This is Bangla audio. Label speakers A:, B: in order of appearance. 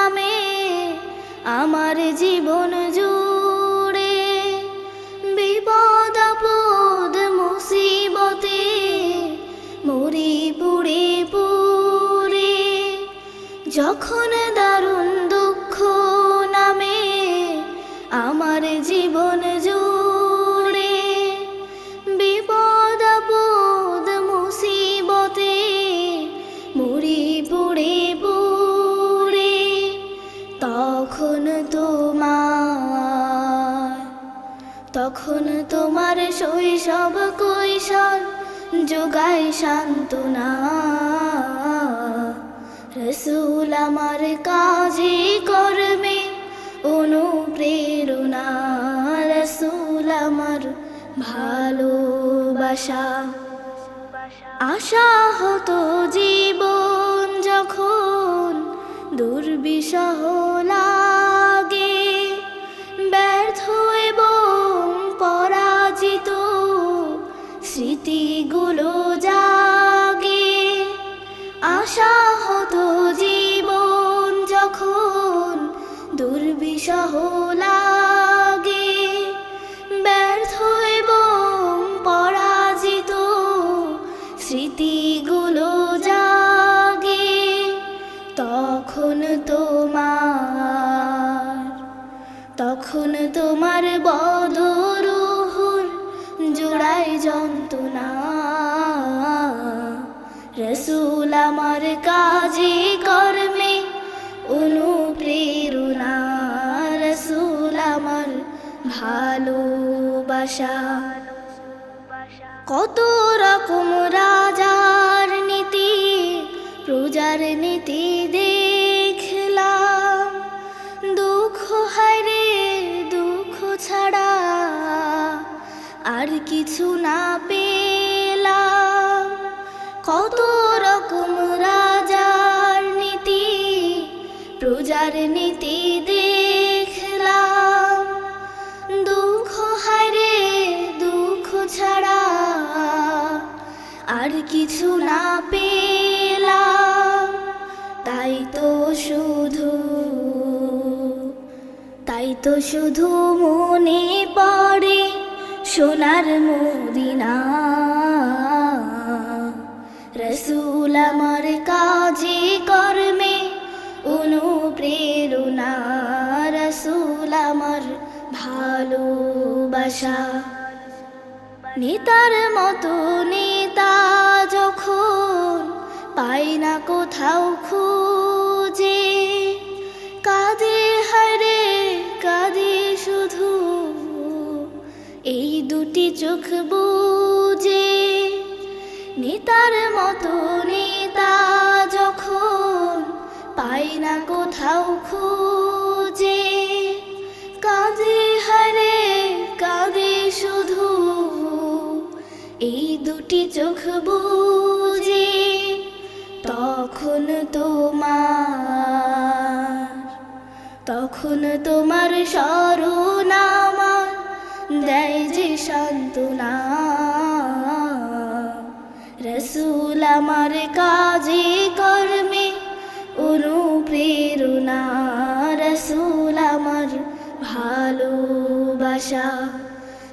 A: নামে আমার জীবন জুড়ে বিপদ আপদ মুসিবতে মরি পুড়ে পুরে যখন দারুণ তখন তোমার শৈশব কৈশোর যোগায় সান্ত্বনা। রসুল আমার কাজে, কর্মে, অনুপ্রেরণা। রসুল আমার ভালোবাসা। আশা হতো জীবন যখন দুর্বিষহ স্মৃতিগুলো জাগে। আশা হতো জীবন যখন দুর্বিষহ ভালোবাসা। কত রকম রাজার নীতি, প্রজার নীতি দেখলাম। দুঃখ হারে দুঃখ ছাড়া আর কিছু না পেলাম। কত কিছু না পেলাম, তাই তো শুধু, তাই তো শুধু মনে পড়ে সোনার মদিনা। রসুল আমার কাজে, কর্মে অনুপ্রেরণা। রসুল আমার ভালোবাসা। নেতার মতো নেতা। যখন পাই না কোথাও খুঁজে। কাঁদে হারে, কাঁদে শুধু এই দুটি চোখ বুঝে। নেতার মতো নেতা যখন পাই না কোথাও খুঁজে। এই দুটি চোখ বুঝে তখন তোমার তখন তোমার আমার দেয় যে সান্ত্বনা। রসুল আমার কাজে কর্মে অনুপ্রেরণা, রসুল আমার ভালোবাসা।